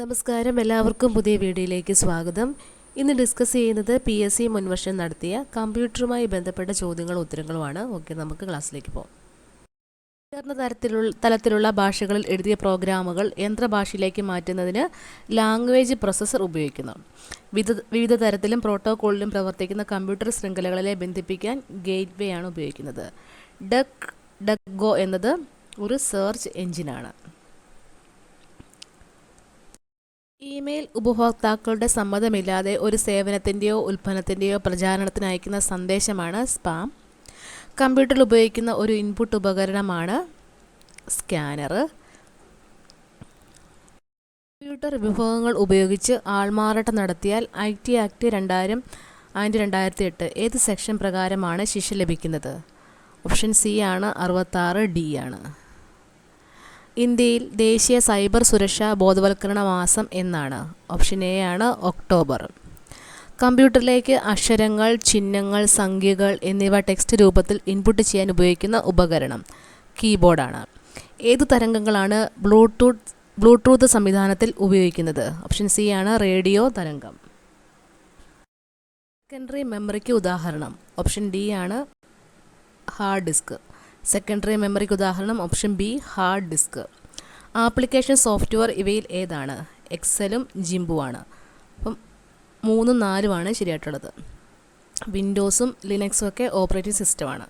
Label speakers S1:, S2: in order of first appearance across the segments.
S1: നമസ്കാരം. എല്ലാവർക്കും പുതിയ വീഡിയോയിലേക്ക് സ്വാഗതം. ഇന്ന് ഡിസ്കസ് ചെയ്യുന്നത് പി എസ് സി മുൻവർഷം നടത്തിയ കമ്പ്യൂട്ടറുമായി ബന്ധപ്പെട്ട ചോദ്യങ്ങളും ഉത്തരങ്ങളുമാണ്. ഓക്കെ നമുക്ക് ക്ലാസ്സിലേക്ക് പോകാം. തരത്തിലുള്ള തലത്തിലുള്ള ഭാഷകളിൽ എഴുതിയ പ്രോഗ്രാമുകൾ യന്ത്രഭാഷയിലേക്ക് മാറ്റുന്നതിന് ലാംഗ്വേജ് പ്രൊസസ്സർ ഉപയോഗിക്കുന്നു. വിവിധ വിവിധ തരത്തിലും പ്രോട്ടോകോളിലും പ്രവർത്തിക്കുന്ന കമ്പ്യൂട്ടർ ശൃംഖലകളെ ബന്ധിപ്പിക്കാൻ ഗേറ്റ് വേ ആണ് ഉപയോഗിക്കുന്നത്. ഡക് ഡക് ഗോ എന്നത് ഒരു സെർച്ച് എഞ്ചിനാണ്. ഇമെയിൽ ഉപഭോക്താക്കളുടെ സമ്മതമില്ലാതെ ഒരു സേവനത്തിന്റെയോ ഉൽപ്പന്നത്തിന്റെയോ പ്രചാരണത്തിന് അയക്കുന്ന സന്ദേശമാണ് സ്പാം. കമ്പ്യൂട്ടറിൽ ഉപയോഗിക്കുന്ന ഒരു ഇൻപുട്ട് ഉപകരണമാണ് സ്കാനർ. കമ്പ്യൂട്ടർ വിഭവങ്ങൾ ഉപയോഗിച്ച് ആൾമാറാട്ടം നടത്തിയാൽ ഐ ടി ആക്ട് രണ്ടായിരം ആൻഡ് രണ്ടായിരത്തി എട്ട് ഏത് സെക്ഷൻ പ്രകാരമാണ് ശിക്ഷ ലഭിക്കുന്നത്? ഓപ്ഷൻ സി ആണ് അറുപത്താറ് ഡി ആണ്. ഇന്ത്യയിൽ ദേശീയ സൈബർ സുരക്ഷാ ബോധവൽക്കരണ മാസം എന്നാണ്. ഓപ്ഷൻ എ ആണ് ഒക്ടോബർ. കമ്പ്യൂട്ടറിലേക്ക് അക്ഷരങ്ങൾ ചിഹ്നങ്ങൾ സംഖ്യകൾ എന്നിവ ടെക്സ്റ്റ് രൂപത്തിൽ ഇൻപുട്ട് ചെയ്യാൻ ഉപയോഗിക്കുന്ന ഉപകരണം കീബോർഡാണ്. ഏത് തരംഗങ്ങളാണ് ബ്ലൂടൂത്ത് ബ്ലൂടൂത്ത് സംവിധാനത്തിൽ ഉപയോഗിക്കുന്നത്? ഓപ്ഷൻ സി ആണ് റേഡിയോ തരംഗം. സെക്കൻഡറി മെമ്മറിക്ക് ഉദാഹരണം. ഓപ്ഷൻ ഡി ആണ് ഹാർഡ് ഡിസ്ക്. സെക്കൻഡറി മെമ്മറിക്ക് ഉദാഹരണം option B hard disk application software ഇവയിൽ ഏതാണ്? എക്സലും ജിംബുവാണ് അപ്പം മൂന്നും നാലുമാണ് ശരിയായിട്ടുള്ളത്. വിൻഡോസും ലിനക്സും ഒക്കെ ഓപ്പറേറ്റിംഗ് സിസ്റ്റമാണ്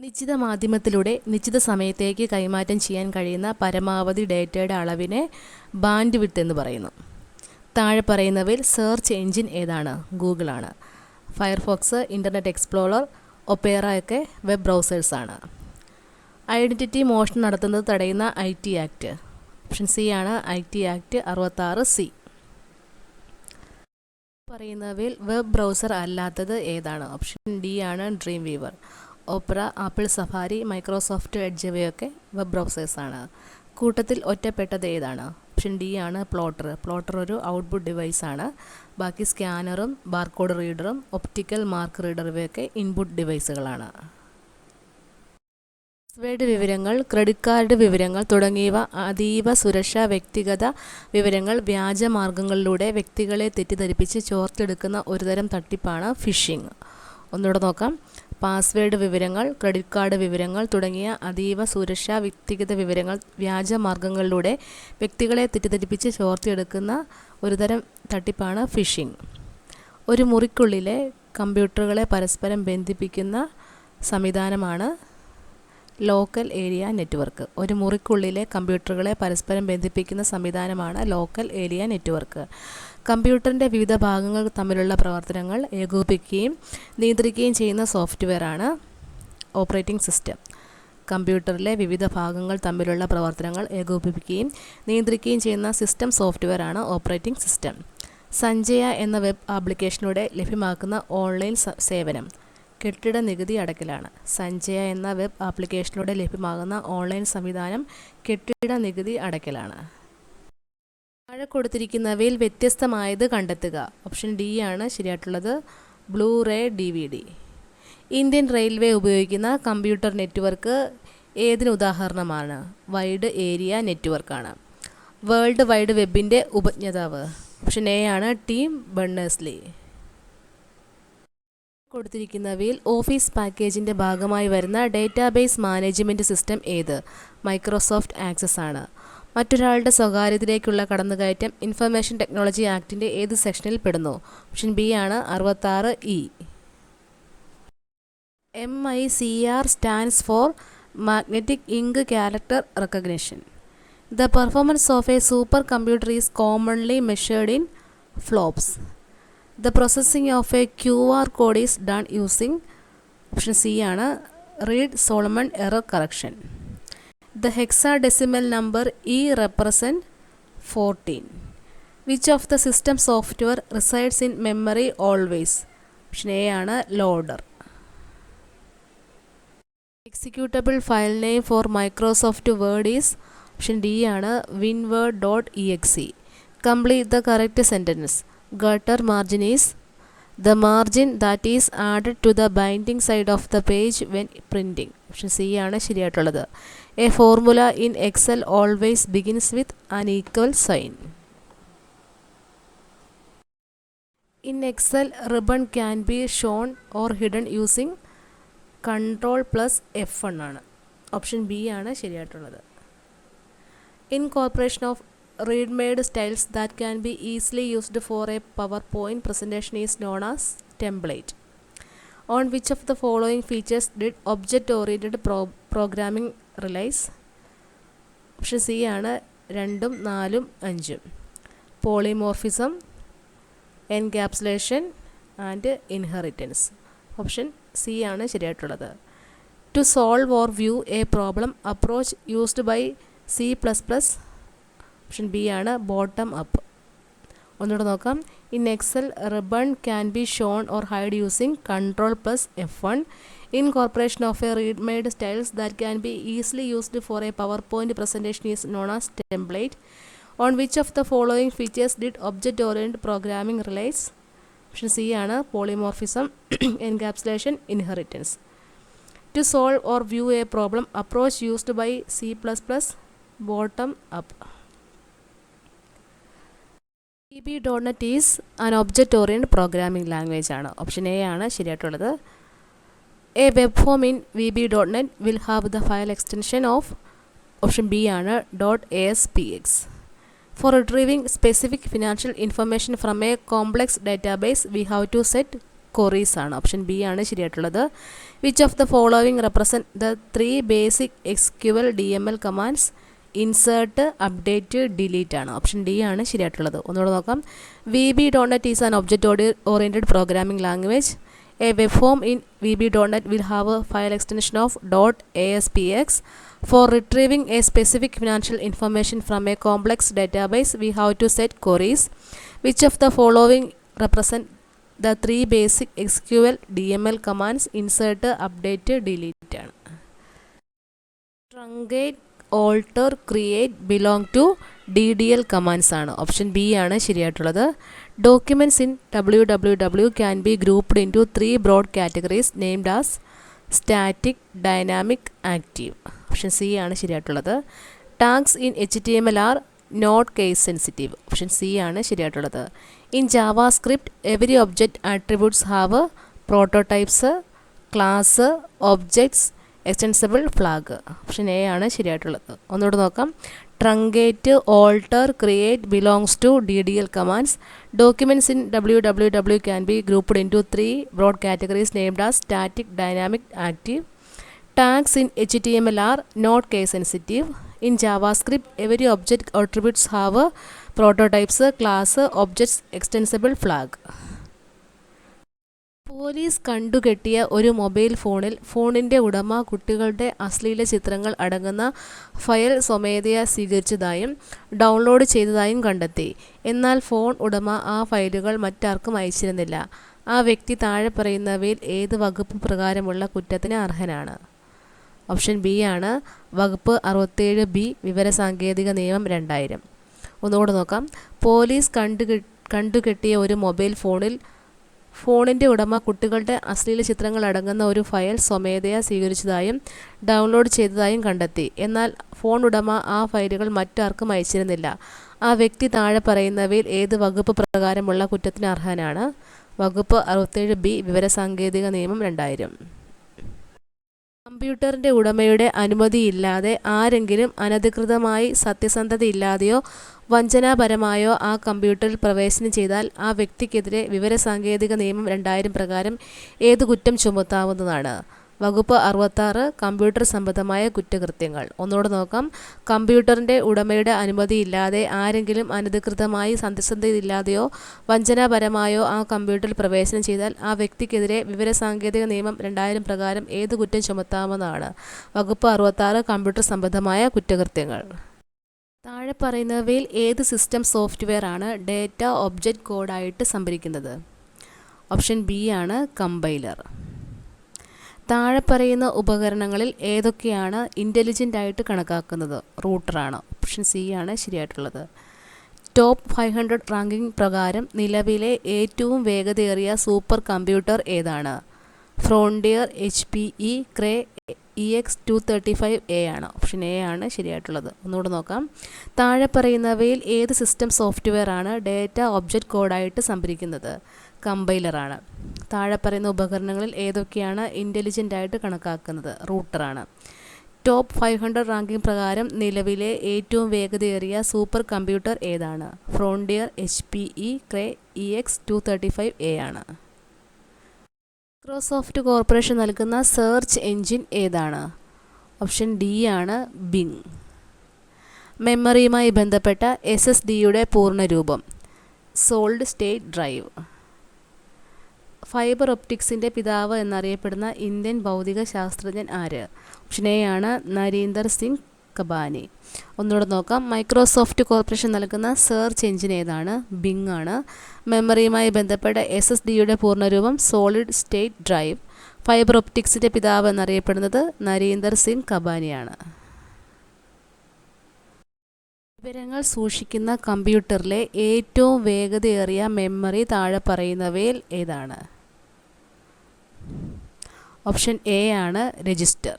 S1: നിശ്ചിത മാധ്യമത്തിലൂടെ നിശ്ചിത സമയത്തേക്ക് കൈമാറ്റം ചെയ്യാൻ കഴിയുന്ന പരമാവധി ഡേറ്റയുടെ അളവിനെ ബാൻഡ് വിട്ട് എന്ന് പറയുന്നു. താഴെ പറയുന്നവയിൽ സെർച്ച് എഞ്ചിൻ ഏതാണ്? ഗൂഗിളാണ് ഫയർഫോക്സ് ഇന്റർനെറ്റ് എക്സ്പ്ലോറർ ഒപ്പേറ ഒക്കെ വെബ് ബ്രൗസേഴ്സാണ്. ഐഡന്റിറ്റി മോഷൻ നടത്തുന്നത് തടയുന്ന I T act. Option C ആണ് ഐ ടി ആക്ട് അറുപത്താറ് സി. പറയുന്നവയിൽ വെബ് ബ്രൗസർ അല്ലാത്തത് ഏതാണ്? ഓപ്ഷൻ ഡി ആണ് Dreamweaver. Opera Apple Safari Microsoft Edge ഇവയൊക്കെ വെബ് ബ്രൗസേഴ്സാണ്. കൂട്ടത്തിൽ ഒറ്റപ്പെട്ടത് ഏതാണ്? ഓപ്ഷൻ ഡി ആണ് പ്ലോട്ടർ. പ്ലോട്ടർ ഒരു ഔട്ട്പുട്ട് ഡിവൈസാണ്. ബാക്കി സ്കാനറും ബാർകോഡ് റീഡറും ഒപ്റ്റിക്കൽ മാർക്ക് റീഡർ ഇവയൊക്കെ ഇൻപുട്ട് ഡിവൈസുകളാണ്. പാസ്വേഡ് വിവരങ്ങൾ ക്രെഡിറ്റ് കാർഡ് വിവരങ്ങൾ തുടങ്ങിയവ അതീവ സുരക്ഷാ വ്യക്തിഗത വിവരങ്ങൾ വ്യാജ മാർഗങ്ങളിലൂടെ വ്യക്തികളെ തെറ്റിദ്ധരിപ്പിച്ച് ചോർത്തെടുക്കുന്ന ഒരുതരം തട്ടിപ്പാണ് ഫിഷിംഗ്. ഒന്നുകൂടെ നോക്കാം. പാസ്വേഡ് വിവരങ്ങൾ ക്രെഡിറ്റ് കാർഡ് വിവരങ്ങൾ തുടങ്ങിയ അതീവ സുരക്ഷാ വ്യക്തിഗത വിവരങ്ങൾ വ്യാജ മാർഗങ്ങളിലൂടെ വ്യക്തികളെ തെറ്റിദ്ധരിപ്പിച്ച് ചോർത്തിയെടുക്കുന്ന ഒരുതരം തട്ടിപ്പാണ് ഫിഷിംഗ് ഒരു മുറിക്കുള്ളിലെ കമ്പ്യൂട്ടറുകളെ പരസ്പരം ബന്ധിപ്പിക്കുന്ന സംവിധാനമാണ് ലോക്കൽ ഏരിയ നെറ്റ്വർക്ക്. ഒരു മുറിക്കുള്ളിലെ കമ്പ്യൂട്ടറുകളെ പരസ്പരം ബന്ധിപ്പിക്കുന്ന സംവിധാനമാണ് ലോക്കൽ ഏരിയ നെറ്റ്വർക്ക്. കമ്പ്യൂട്ടറിന്റെ വിവിധ ഭാഗങ്ങൾ തമ്മിലുള്ള പ്രവർത്തനങ്ങൾ ഏകോപിപ്പിക്കുകയും നിയന്ത്രിക്കുകയും ചെയ്യുന്ന സോഫ്റ്റ്വെയറാണ് ഓപ്പറേറ്റിംഗ് സിസ്റ്റം. കമ്പ്യൂട്ടറിലെ വിവിധ ഭാഗങ്ങൾ തമ്മിലുള്ള പ്രവർത്തനങ്ങൾ ഏകോപിപ്പിക്കുകയും നിയന്ത്രിക്കുകയും ചെയ്യുന്ന സിസ്റ്റം സോഫ്റ്റ്വെയറാണ് ഓപ്പറേറ്റിംഗ് സിസ്റ്റം. സഞ്ജയ എന്ന വെബ് ആപ്ലിക്കേഷനിലൂടെ ലഭ്യമാക്കുന്ന ഓൺലൈൻ സേവനം. കെട്ടിട നികുതി അടക്കലാണ്. സഞ്ജയ എന്ന വെബ് ആപ്ലിക്കേഷനിലൂടെ ലഭ്യമാകുന്ന ഓൺലൈൻ സംവിധാനം കെട്ടിട നികുതി അടക്കലാണ്. താഴെ കൊടുത്തിരിക്കുന്നവയിൽ വ്യത്യസ്തമായത് കണ്ടെത്തുക. ഓപ്ഷൻ ഡി ആണ് ശരിയായിട്ടുള്ളത്. Blu ray D V D Indian railway ഉപയോഗിക്കുന്ന കമ്പ്യൂട്ടർ നെറ്റ്വർക്ക് ഏതിന് ഉദാഹരണമാണ്? വൈഡ് ഏരിയ നെറ്റ്വർക്കാണ്. വേൾഡ് വൈഡ് വെബിന്റെ ഉപജ്ഞതാവ്. ഓപ്ഷൻ എ ആണ് ടീം ബെർണേഴ്സ്ലി കൊടുത്തിരിക്കുന്നവയിൽ ഓഫീസ് പാക്കേജിന്റെ ഭാഗമായി വരുന്ന ഡേറ്റാബേസ് മാനേജ്മെന്റ് സിസ്റ്റം ഏത്? മൈക്രോസോഫ്റ്റ് ആക്സസ് ആണ്. മറ്റൊരാളുടെ സ്വകാര്യതയിലേക്കുള്ള കടന്നുകയറ്റം ഇൻഫർമേഷൻ ടെക്നോളജി ആക്ടിന്റെ ഏത് സെക്ഷനിൽ പെടുന്നു? ഓപ്ഷൻ ബി ആണ് അറുപത്താറ് E. M I C R stands for magnetic ink character recognition. The performance of a super computer is commonly measured in flops. The processing of a Q R code is done using option C ആണ്. Reed Solomon error correction the hexadecimal number E represent fourteen which of the system software resides in memory always option A ആണ് loader executable file name for Microsoft Word is option D ആണ് Winword dot E X E complete the correct sentence gutter margin is. The margin that is added to the binding side of the page when printing. Option C ആണ് ശരിയായിട്ടുള്ളത്. A formula in Excel always begins with an equal sign in Excel ribbon can be shown or hidden using control plus F ആണ്. Option B ആണ് ശരിയായിട്ടുള്ളത്. Incorporation of ready made styles that can be easily used for a PowerPoint presentation is known as template on which of the following features did object oriented pro programming relies option C ആണ് രണ്ടും നാലും അഞ്ചും. Polymorphism encapsulation and inheritance option C ആണ് ശരിയായിട്ടുള്ളത്. To solve or view a problem approach used by C plus plus option B ആണ് bottom up ഒന്നുകൂടെ നോക്കാം. In Excel ribbon can be shown or hide using control plus F one incorporation of a ready made styles that can be easily used for a PowerPoint presentation is known as template on which of the following features did object orient programming relies option C ആണ് polymorphism encapsulation inheritance to solve or view a problem approach used by C plus plus bottom up E B dot net is an object orient programming language ആണ്. Option A ആണ് ശരിയായിട്ടുള്ളത്. A web form in V B dot net will have the file extension of option B ആണ് dot A S P X for retrieving specific financial information from a complex database we have to set queries ആണ്. Option B ആണ് ശരിയായിട്ടുള്ളത്. Which of the following represent the three basic SQL D M L commands insert update delete ആണ് option D ആണ് ശരിയായിട്ടുള്ളത് ഒന്നുകൂടെ നോക്കാം V B dot net is an object oriented programming language a web form in V B dot net will have a file extension of dot A S P X For retrieving a specific financial information from a complex database, we have to set queries. Which of the following represent the three basic SQL DML commands? Insert, update, delete ആണ് truncate alter create belong to D D L commands ആണ്. Option B ആണ് ശരിയായിട്ടുള്ളത്. Documents in W W W can be grouped into three broad categories named as static dynamic active option C ആണ് ശരിയായിട്ടുള്ളത്. Tags in H T M L are not case sensitive option C ആണ് ശരിയായിട്ടുള്ളത്. In JavaScript every object attributes have prototypes class objects extensible flag option A ആണ് ശരിയായിട്ടുള്ളത്. ഒന്നുകൂടെ നോക്കാം. Truncate alter create belongs to D D L commands documents in W W W can be grouped into three broad categories named as static dynamic active tags in H T M L are not case sensitive in JavaScript every object attributes have prototypes class objects extensible flag police കണ്ടുകെട്ടിയ ഒരു mobile ഫോണിൽ ഫോണിന്റെ ഉടമ കുട്ടികളുടെ അശ്ലീല ചിത്രങ്ങൾ അടങ്ങുന്ന file സ്വമേധയാ സ്വീകരിച്ചതായും ഡൗൺലോഡ് ചെയ്തതായും കണ്ടെത്തി. എന്നാൽ ഫോൺ ഉടമ ആ ഫയലുകൾ മറ്റാർക്കും അയച്ചിരുന്നില്ല. ആ വ്യക്തി താഴെ പറയുന്നവയിൽ ഏത് വകുപ്പ് പ്രകാരമുള്ള കുറ്റത്തിന് അർഹനാണ്? ഓപ്ഷൻ ബി ആണ് വകുപ്പ് അറുപത്തേഴ് ബി വിവരസാങ്കേതിക നിയമം രണ്ടായിരം. ഒന്നുകൂടെ നോക്കാം. പോലീസ് കണ്ടുകെ കണ്ടുകെട്ടിയ ഒരു മൊബൈൽ ഫോണിൽ ഫോണിന്റെ ഉടമ കുട്ടികളുടെ അശ്ലീല ചിത്രങ്ങൾ അടങ്ങുന്ന ഒരു ഫയൽ സ്വമേധയാ സ്വീകരിച്ചതായും ഡൗൺലോഡ് ചെയ്തതായും കണ്ടെത്തി. എന്നാൽ ഫോൺ ഉടമ ആ ഫയലുകൾ മറ്റാർക്കും അയച്ചിരുന്നില്ല. ആ വ്യക്തി താഴെ പറയുന്നവയിൽ ഏത് വകുപ്പ് പ്രകാരമുള്ള കുറ്റത്തിന് അർഹനാണ്? വകുപ്പ് അറുപത്തേഴ് ബി വിവരസാങ്കേതിക നിയമം രണ്ടായിരം. കമ്പ്യൂട്ടറിന്റെ ഉടമയുടെ അനുമതിയില്ലാതെ ആരെങ്കിലും അനധികൃതമായി സത്യസന്ധതയില്ലാതെയോ വഞ്ചനാപരമായോ ആ കമ്പ്യൂട്ടറിൽ പ്രവേശനം ചെയ്താൽ ആ വ്യക്തിക്കെതിരെ വിവരസാങ്കേതിക നിയമം രണ്ടായിരം പ്രകാരം ഏത് കുറ്റം ചുമത്താവുന്നതാണ്? വകുപ്പ് അറുപത്താറ് കമ്പ്യൂട്ടർ സംബന്ധമായ കുറ്റകൃത്യങ്ങൾ. ഒന്നുകൂടെ നോക്കാം. കമ്പ്യൂട്ടറിന്റെ ഉടമയുടെ അനുമതിയില്ലാതെ ആരെങ്കിലും അനധികൃതമായി സത്യസന്ധതയില്ലാതെയോ വഞ്ചനാപരമായോ ആ കമ്പ്യൂട്ടറിൽ പ്രവേശനം ചെയ്താൽ ആ വ്യക്തിക്കെതിരെ വിവരസാങ്കേതിക നിയമം രണ്ടായിരം പ്രകാരം ഏത് കുറ്റം ചുമത്താമെന്നാണ് വകുപ്പ് അറുപത്താറ് കമ്പ്യൂട്ടർ സംബന്ധമായ കുറ്റകൃത്യങ്ങൾ. താഴെ പറയുന്നവയിൽ ഏത് സിസ്റ്റം സോഫ്റ്റ്വെയർ ആണ് ഡേറ്റ ഒബ്ജക്റ്റ് കോഡായിട്ട് സംഭരിക്കുന്നത്? ഓപ്ഷൻ ബി ആണ് കമ്പൈലർ. താഴെ പറയുന്ന ഉപകരണങ്ങളിൽ ഏതൊക്കെയാണ് ഇന്റലിജന്റ് ആയിട്ട് കണക്കാക്കുന്നത്? റൂട്ടറാണ് ഓപ്ഷൻ സി ആണ് ശരിയായിട്ടുള്ളത്. ടോപ്പ് ഫൈവ് ഹൺഡ്രഡ് റാങ്കിംഗ് പ്രകാരം നിലവിലെ ഏറ്റവും വേഗതയേറിയ സൂപ്പർ കമ്പ്യൂട്ടർ ഏതാണ്? Frontier H P E Cray E X two thirty five A ആണ്. ഓപ്ഷൻ എ ആണ് ശരിയായിട്ടുള്ളത്. ഒന്നുകൂടെ നോക്കാം. താഴെ പറയുന്നവയിൽ ഏത് സിസ്റ്റം സോഫ്റ്റ്വെയർ ആണ് ഡേറ്റ ഒബ്ജക്റ്റ് കോഡായിട്ട് സംഭരിക്കുന്നത്? കമ്പൈലറാണ്. താഴെ പറയുന്ന ഉപകരണങ്ങളിൽ ഏതൊക്കെയാണ് ഇന്റലിജന്റ് ആയിട്ട് കണക്കാക്കുന്നത്? റൂട്ടറാണ്. ടോപ്പ് ഫൈവ് ഹൺഡ്രഡ് റാങ്കിംഗ് പ്രകാരം നിലവിലെ ഏറ്റവും വേഗതയേറിയ സൂപ്പർ കമ്പ്യൂട്ടർ ഏതാണ്? Frontier H P E Cray E X two thirty five A ആണ്. മൈക്രോസോഫ്റ്റ് കോർപ്പറേഷൻ നൽകുന്ന സെർച്ച് എൻജിൻ ഏതാണ്? ഓപ്ഷൻ ഡി ആണ് ബിങ്. മെമ്മറിയുമായി ബന്ധപ്പെട്ട എസ് എസ് ഡിയുടെ പൂർണരൂപം സോൾഡ് സ്റ്റേറ്റ് ഡ്രൈവ്. ഫൈബർ ഒപ്റ്റിക്സിന്റെ പിതാവ് എന്നറിയപ്പെടുന്ന ഇന്ത്യൻ ഭൗതിക ശാസ്ത്രജ്ഞൻ ആര്? ഓപ്ഷൻ എ ആണ് നരീന്ദർ സിംഗ് കബാനി. ഒന്നുകൂടെ നോക്കാം. മൈക്രോസോഫ്റ്റ് കോർപ്പറേഷൻ നൽകുന്ന സെർച്ച് എഞ്ചിൻ ഏതാണ്? ബിങ് ആണ്. മെമ്മറിയുമായി ബന്ധപ്പെട്ട എസ് എസ് ഡിയുടെ പൂർണരൂപം സോളിഡ് സ്റ്റേറ്റ് ഡ്രൈവ് ഫൈബർ ഒപ്റ്റിക്സിന്റെ പിതാവ് എന്നറിയപ്പെടുന്നത് നരീന്ദർ സിംഗ് കബാനിയാണ്. വിവരങ്ങൾ സൂക്ഷിക്കുന്ന കമ്പ്യൂട്ടറിലെ ഏറ്റവും വേഗതയേറിയ മെമ്മറി താഴെ പറയുന്നവയിൽ ഏതാണ്? ഓപ്ഷൻ എ ആണ് രജിസ്റ്റർ.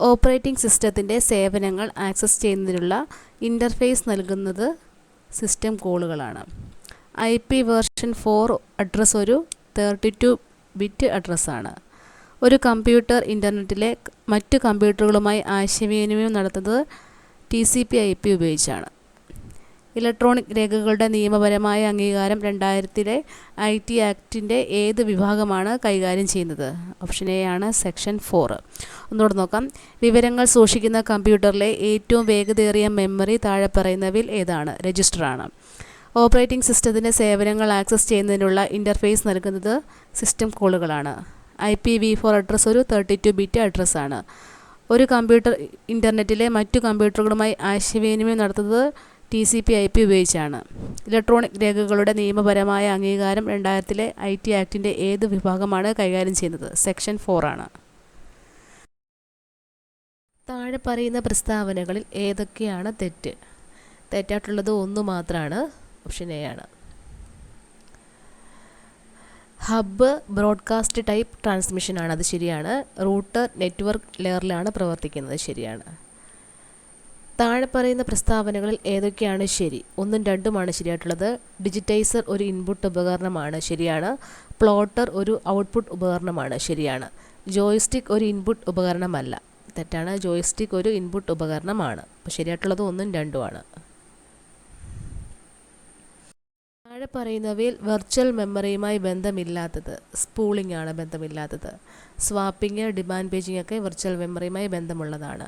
S1: ഓപ്പറേറ്റിംഗ് സിസ്റ്റത്തിന്റെ സേവനങ്ങൾ ആക്സസ് ചെയ്യുന്നതിനുള്ള ഇന്റർഫേസ് നൽകുന്നത് system കോളുകളാണ്. I P version four address ഒരു തേർട്ടി ടു ബിറ്റ് അഡ്രസ്സാണ്. ഒരു കമ്പ്യൂട്ടർ ഇന്റർനെറ്റിലെ മറ്റ് കമ്പ്യൂട്ടറുകളുമായി ആശയവിനിമയം നടത്തുന്നത് T C P I P ഉപയോഗിച്ചാണ്. ഇലക്ട്രോണിക് രേഖകളുടെ നിയമപരമായ അംഗീകാരം രണ്ടായിരത്തിലെ ഐ ടി ആക്ടിന്റെ ഏത് വിഭാഗമാണ് കൈകാര്യം ചെയ്യുന്നത്? ഓപ്ഷൻ എ ആണ് സെക്ഷൻ ഫോർ. ഒന്നുകൂടെ നോക്കാം. വിവരങ്ങൾ സൂക്ഷിക്കുന്ന കമ്പ്യൂട്ടറിലെ ഏറ്റവും വേഗതയേറിയ മെമ്മറി താഴെ പറയുന്നവയിൽ ഏതാണ്? രജിസ്റ്ററാണ് ഓപ്പറേറ്റിംഗ് സിസ്റ്റത്തിന്റെ സേവനങ്ങൾ ആക്സസ് ചെയ്യുന്നതിനുള്ള ഇന്റർഫേസ് നൽകുന്നത് system കോളുകളാണ്. I P V four address ഒരു തേർട്ടി ടു ബിറ്റ് അഡ്രസ്സാണ് ഒരു കമ്പ്യൂട്ടർ ഇന്റർനെറ്റിലെ മറ്റു കമ്പ്യൂട്ടറുകളുമായി ആശയവിനിമയം നടത്തുന്നത് T C P I P ഉപയോഗിച്ചാണ്. ഇലക്ട്രോണിക് രേഖകളുടെ നിയമപരമായ അംഗീകാരം രണ്ടായിരത്തിലെ ഐ ടി ആക്ടിന്റെ ഏത് വിഭാഗമാണ് കൈകാര്യം ചെയ്യുന്നത്? സെക്ഷൻ ഫോർ ആണ്. താഴെ പറയുന്ന പ്രസ്താവനകളിൽ ഏതൊക്കെയാണ് തെറ്റ്? തെറ്റായിട്ടുള്ളത് ഒന്ന് മാത്രമാണ് ഓപ്ഷൻ എ ആണ്. ഹബ്ബ് ബ്രോഡ്കാസ്റ്റ് ടൈപ്പ് ട്രാൻസ്മിഷനാണ് അത് ശരിയാണ്. റൂട്ടർ നെറ്റ്വർക്ക് ലെയറിലാണ് പ്രവർത്തിക്കുന്നത് ശരിയാണ്. താഴെ പറയുന്ന പ്രസ്താവനകളിൽ ഏതൊക്കെയാണ് ശരി? ഒന്നും രണ്ടുമാണ് ശരിയായിട്ടുള്ളത്. ഡിജിറ്റൈസർ ഒരു ഇൻപുട്ട് ഉപകരണമാണ് ശരിയാണ്. പ്ലോട്ടർ ഒരു ഔട്ട്പുട്ട് ഉപകരണമാണ് ശരിയാണ്. ജോയിസ്റ്റിക് ഒരു ഇൻപുട്ട് ഉപകരണമല്ല. തെറ്റാണ്. ജോയിസ്റ്റിക് ഒരു ഇൻപുട്ട് ഉപകരണമാണ്. അപ്പോൾ ശരിയായിട്ടുള്ളത് ഒന്നും രണ്ടുമാണ്. താഴെ പറയുന്നവയിൽ വെർച്വൽ മെമ്മറിയുമായി ബന്ധമില്ലാത്തത്. സ്പൂളിംഗ് ആണ് ബന്ധമില്ലാത്തത്. സ്വാപ്പിംഗ് ഡിമാൻഡ് പേജിംഗ് ഒക്കെ വെർച്വൽ മെമ്മറിയുമായി ബന്ധമുള്ളതാണ്.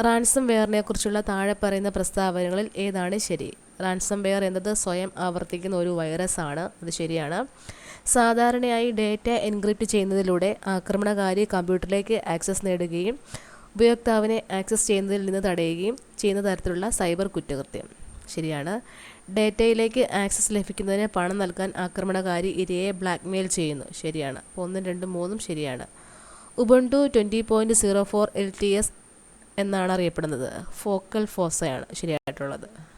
S1: റാൻസം വെയറിനെ കുറിച്ചുള്ള താഴെ പറയുന്ന പ്രസ്താവനകളിൽ ഏതാണ് ശരി? റാൻസം വെയർ എന്നത് സ്വയം ആവർത്തിക്കുന്ന ഒരു വൈറസ് ആണ് അത് ശരിയാണ്. സാധാരണയായി ഡേറ്റ എൻക്രിപ്റ്റ് ചെയ്യുന്നതിലൂടെ ആക്രമണകാരി കമ്പ്യൂട്ടറിലേക്ക് ആക്സസ് നേടുകയും ഉപയോക്താവിനെ ആക്സസ് ചെയ്യുന്നതിൽ നിന്ന് തടയുകയും ചെയ്യുന്ന തരത്തിലുള്ള സൈബർ കുറ്റകൃത്യം. ശരിയാണ്. ഡേറ്റയിലേക്ക് ആക്സസ് ലഭിക്കുന്നതിന് പണം നൽകാൻ ആക്രമണകാരി ഇരയെ ബ്ലാക്ക്മെയിൽ ചെയ്യുന്നു. ശരിയാണ്. ഒന്നും രണ്ടും മൂന്നും ശരിയാണ്. Ubuntu twenty point zero four L T S എന്നാണ് അറിയപ്പെടുന്നത്. ഫോക്കൽ ഫോസയാണ് ശരിയായിട്ടുള്ളത്.